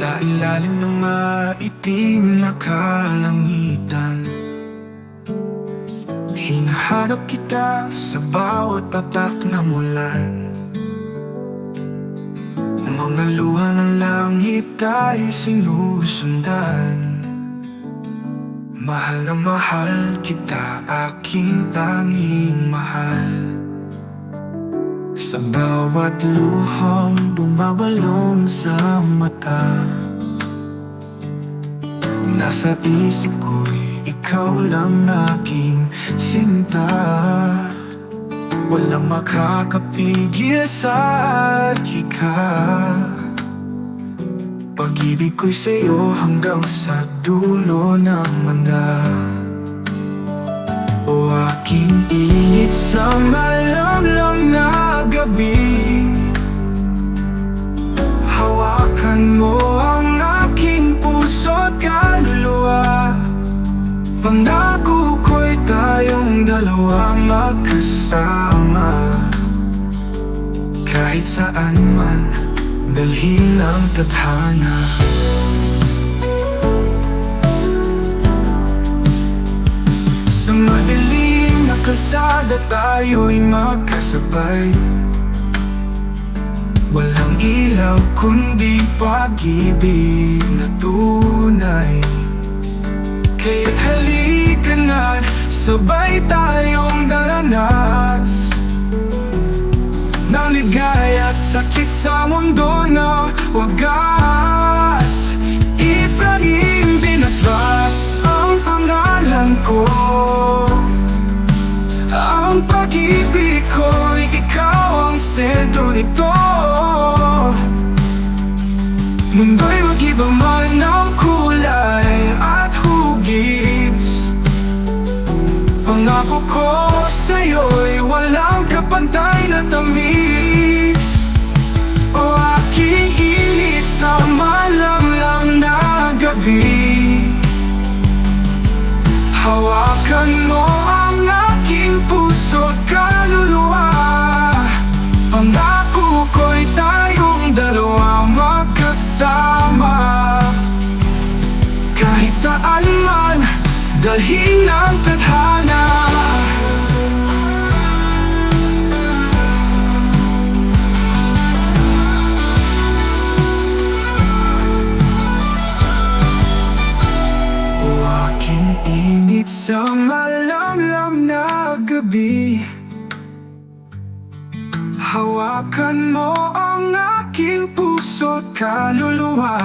Sa ilalim ng maitim na kalangitan. Hinahanap kita sa bawat patak na mulan. Mga luha ng langit ay sinusundan. Mahal na mahal kita, aking tanging mahal. Sa bawat luhang bumabalong sa mata. Nasa isip ko'y ikaw lang aking sinta. Walang makakapigil sa ka Pag-ibig ko'y sa'yo hanggang sa dulo ng manda. O aking init sa malamlang na gabi magkasama Kahit saan man, dalhin ng tadhana. Sa madilim na kalsada tayo'y magkasabay Walang ilaw kundi pag-ibig na tunay. Kaya't halika na't sabay tayong daranas. Ng ligaya at sakit sa mundo na wagas. Efraim binasbas ang pangalan ko. Ang pag-ibig ko'y ikaw ang sentro nito. Mundo'y Pangako ko sa'yo'y walang kapantay na tamis. O aking init sa malamlang na gabi. Hawakan mo ang aking puso't kaluluwa. Pangako ko'y tayong dalawa magkasama. Kahit saan man, dalhin ang tadhana gabi Hawakan mo ang aking puso't kaluluwa.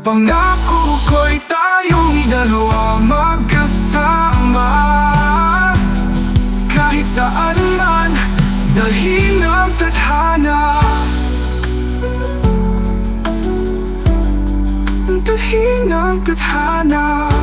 Pangako ko'y tayong dalawa magkasama. Kahit saan man, dalhin ang tadhana. Dalhin ang tadhana